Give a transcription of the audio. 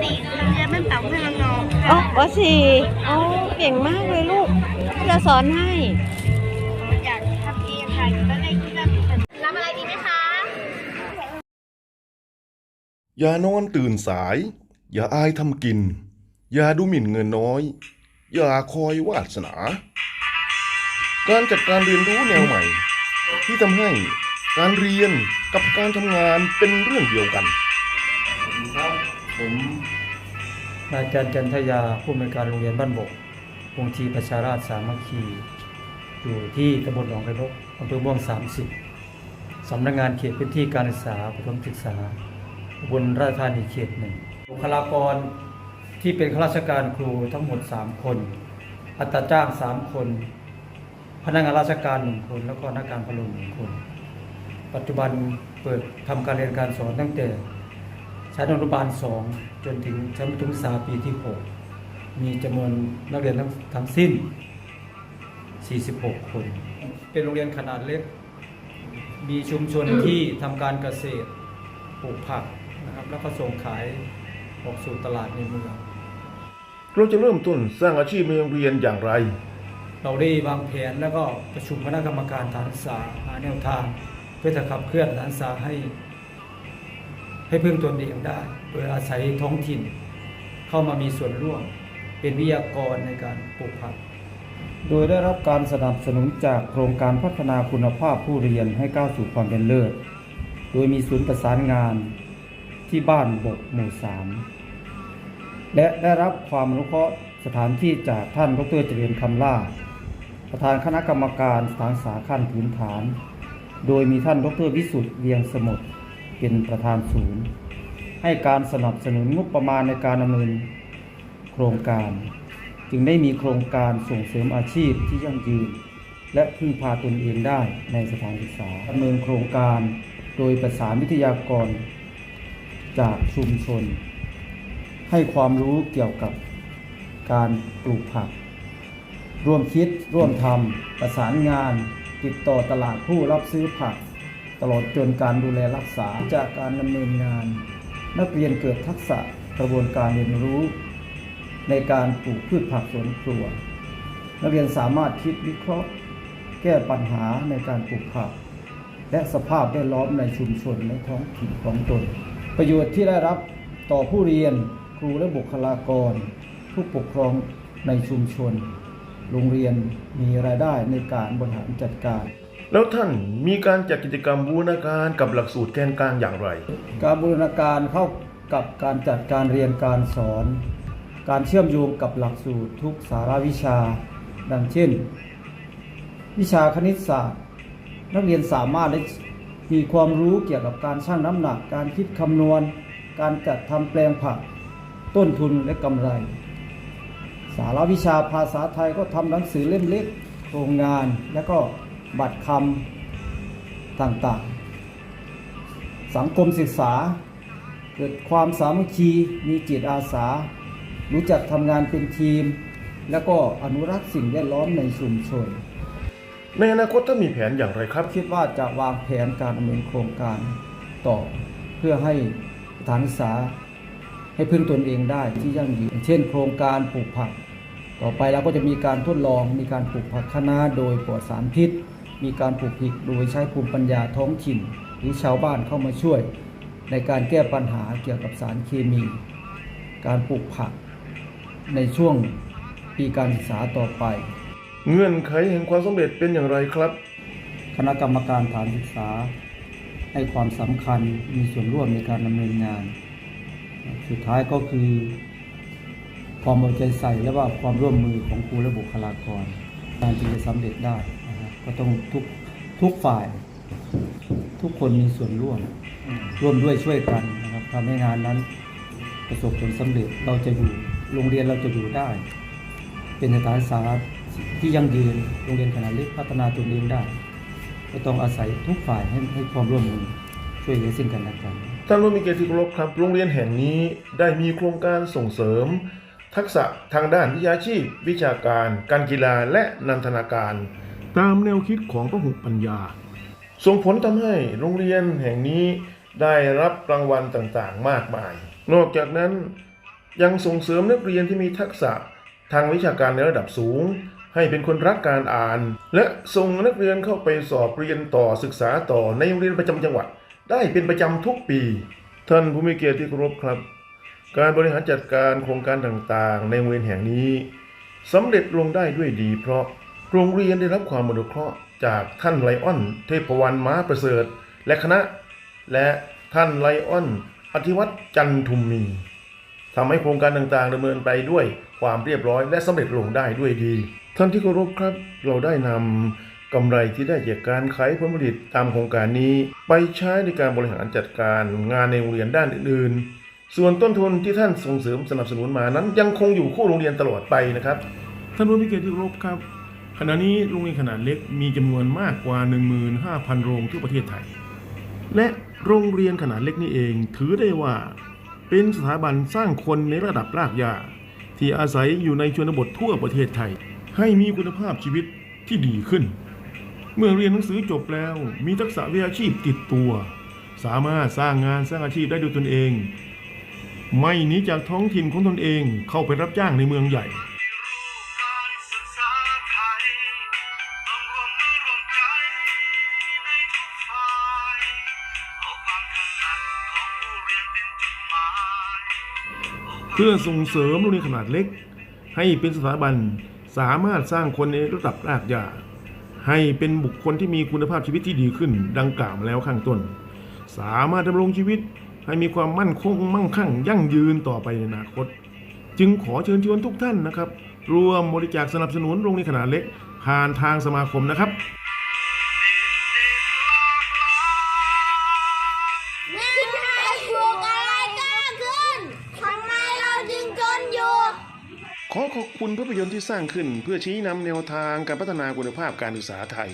สี่โรงเรียนบ้านเต่าเมืองนองอ๋อปสี่อ๋อเก่งมากเลยลูกจะสอนให้ อยากทำเองค่ะก็เลยคิดว่ารับอะไรดีไหมคะ อย่านอนตื่นสาย อย่าอายทำกิน อย่าดูหมิ่นเงินน้อย อย่าคอยวาสนา การจัดการเรียนรู้แนวใหม่ ที่ทำให้การเรียนกับการทำงานเป็นเรื่องเดียวกัน ผมนายจันจันทยาผู้อำนวยการโรงเรียนบ้านบกวงชีประชาราชสามัคคี อยู่ที่ตำบลหนองกระนกอำเภอม่วง 30 สำนักงานเขตพื้นที่การศึกษาประถมศึกษาอุบลราชธานีเขตหนึ่งบุคลากรที่เป็นข้าราชการครูทั้งหมด 3 คน อัตราจ้าง 3 คน พนักงานราชการ 1 คน แล้วก็นักการพลหนึ่งคน ปัจจุบันเปิดทำการเรียนการสอนตั้งแต่ ชั้นอนุบาลสองจนถึงชั้นประถมศึกษาปีที่ 6 มีจำนวนนักเรียนทั้งทั้งสิ้น 46 คน เป็นโรงเรียนขนาดเล็ก มีชุมชนที่ทำการเกษตรปลูกผักนะครับแล้วก็ส่งขายออกสู่ตลาดในเมืองเราจะเริ่มต้นสร้างอาชีพในโรงเรียนอย่างไร เราได้วางแผนแล้วก็ประชุมคณะกรรมการฐานศึกษาหาแนวทาง เพื่อจะขับเคลื่อนฐานศึกษาให้ ให้พึ่งตนเองได้ โดยอาศัยท้องถิ่น เข้ามามีส่วนร่วม เป็นวิทยากรในการปลูกผัก โดยได้รับการสนับสนุนจากโครงการพัฒนาคุณภาพผู้เรียนให้ก้าวสู่ความเป็นเลิศ โดยมีศูนย์ประสานงานที่บ้านบกหมู่สามและได้รับความอนุเคราะห์สถานที่จากท่านดรเจริญคำล่า ประธานคณะกรรมการสถานศึกษาขั้นพื้นฐาน โดยมีท่านดรวิสุทธิ์เวียงสมุทร เป็นประธานศูนย์ ให้การสนับสนุนงบประมาณในการดำเนินโครงการ จึงได้มีโครงการส่งเสริมอาชีพที่ยั่งยืน และพึ่งพาตนเองได้ในสถานศึกษาดำเนินโครงการโดยประสานวิทยากร จากชุมชน ให้ความรู้เกี่ยวกับการปลูกผัก ร่วมคิดร่วมทำประสานงาน ติดต่อตลาดผู้รับซื้อผัก ลอดจนการดูแลรักษาจากการดำเนินงาน นักเรียนเกิดทักษะกระบวนการเรียนรู้ ในการปลูกพืชผักสวนครัว นักเรียนสามารถคิดวิเคราะห์ แก้ปัญหาในการปลูกผัก และสภาพแวดล้อมในชุมชนในท้องถิ่นของตน ประโยชน์ที่ได้รับต่อผู้เรียนครูและบุคลากร ผู้ปกครองในชุมชน โรงเรียนมีรายได้ในการบริหารจัดการ แล้วท่านมีการจัดกิจกรรมบูรณาการกับหลักสูตรแกนกลางอย่างไร การบูรณาการเข้ากับการจัดการเรียนการสอน การเชื่อมโยงกับหลักสูตรทุกสารวิชา ดังเช่น วิชาคณิตศาสตร์ นักเรียนสามารถได้มีความรู้เกี่ยวกับการชั่งน้ำหนัก การคิดคำนวณ การจัดทำแปลงผัก ต้นทุนและกำไร สารวิชาภาษาไทยก็ทำหนังสือเล่มเล็กโครงงานและก็ บัตรคำต่างๆ สังคมศึกษา เกิดความสามัคคีมีจิตอาสา รู้จักทำงานเป็นทีม แล้วก็อนุรักษ์สิ่งแวดล้อมในชุมชน ในอนาคตท่านมีแผนอย่างไรครับ คิดว่าจะวางแผนการดำเนินโครงการต่อเพื่อให้สถานศึกษาให้พึ่งตนเองได้ที่ยั่งยืนเช่น โครงการปลูกผัก ต่อไปเราก็จะมีการทดลองมีการปลูกผักคะน้าโดยปลอดสารพิษ มีการปลูกผิกโดยใช้ภูมิปัญญาท้องถิ่น หรือชาวบ้านเข้ามาช่วย ในการแก้ปัญหาเกี่ยวกับสารเคมี การปลูกผักในช่วงปีการศึกษาต่อไป เงื่อนไขแห่งความสำเร็จเป็นอย่างไรครับ คณะกรรมการฐานศึกษา ให้ความสำคัญมีส่วนร่วมในการดำเนินงาน สุดท้ายก็คือความเอาใจใส่และว่าความร่วมมือของครูและบุคลากรการจึงจะสำเร็จได้นะครับ ก็ต้องทุกทุกฝ่าย ทุกคนมีส่วนร่วม ร่วมด้วยช่วยกันนะครับทำให้งานนั้นประสบผลสำเร็จเราจะอยู่โรงเรียนเราจะอยู่ได้ เป็นสถานศึกษาที่ยั่งยืนโรงเรียนขนาดเล็กพัฒนาตนเองได้ก็ต้องอาศัยทุกฝ่ายให้ให้ความร่วมมือช่วยเหลือซึ่งกันและกันท่านผู้มีเกียรติที่เคารพครับ โรงเรียนแห่งนี้ได้มีโครงการส่งเสริม ทักษะทางด้านวิชาชีพ วิชาการ การกีฬาและนันทนาการ ตามแนวคิดของพระหุปัญญา ส่งผลทำให้โรงเรียนแห่งนี้ได้รับรางวัลต่างๆ มากมาย นอกจากนั้นยังส่งเสริมนักเรียนที่มีทักษะทางวิชาการในระดับสูง ให้เป็นคนรักการอ่าน และส่งนักเรียนเข้าไปสอบเรียนต่อศึกษาต่อในโรงเรียนประจำจังหวัด ได้เป็นประจำทุกปี ท่านผู้มีเกียรติที่เคารพครับ การบริหารจัดการโครงการต่างๆ ในโรงเรียนแห่งนี้สำเร็จลงได้ด้วยดีเพราะ โรงเรียนได้รับความอนุเคราะห์จากท่านไลออน เทพวรรณม้าประเสริฐ และคณะ และท่านไลออน อธิวัตรจันทุมมีทำให้โครงการต่างๆดำเนินไปด้วยความเรียบร้อยและสำเร็จลงได้ด้วยดี ท่านที่เคารพครับ เราได้นำกำไรที่ได้จากการขายผลผลิตตามโครงการนี้ ไปใช้ในการบริหารจัดการงานในโรงเรียนด้านอื่นๆ ส่วนต้นทุนที่ท่านส่งเสริมสนับสนุนมานั้น ยังคงอยู่คู่โรงเรียนตลอดไปนะครับ ท่านผู้มีเกียรติที่เคารพครับ ขณะนี้โรงเรียนขนาดเล็กมีจำนวนมากกว่า 15,000 โรงทั่วประเทศไทย และโรงเรียนขนาดเล็กนี่เองถือได้ว่าเป็นสถาบันสร้างคนในระดับรากหญ้าที่อาศัยอยู่ในชนบททั่วประเทศไทย ให้มีคุณภาพชีวิตที่ดีขึ้น เมื่อเรียนหนังสือจบแล้วมีทักษะวิชาชีพติดตัว สามารถสร้างงานสร้างอาชีพได้ด้วยตนเอง ไม่หนีจากท้องถิ่นของตนเองเข้าไปรับจ้างในเมืองใหญ่ เพื่อส่งเสริมโรงเรียนขนาดเล็ก ให้เป็นสถาบันสามารถสร้างคนในระดับรากหญ้าให้เป็นบุคคลที่มีคุณภาพชีวิตที่ดีขึ้น ดังกล่าวมาแล้วข้างต้น สามารถดำรงชีวิตให้มีความมั่นคงมั่งคั่ง ยั่งยืนต่อไปในอนาคต จึงขอเชิญชวนทุกท่านนะครับรวมบริจาคสนับสนุนโรงเรียนขนาดเล็ก ผ่านทางสมาคมนะครับ ขอขอบคุณภาพยนตร์ที่สร้างขึ้นเพื่อชี้นำแนวทางการพัฒนาคุณภาพการศึกษาไทย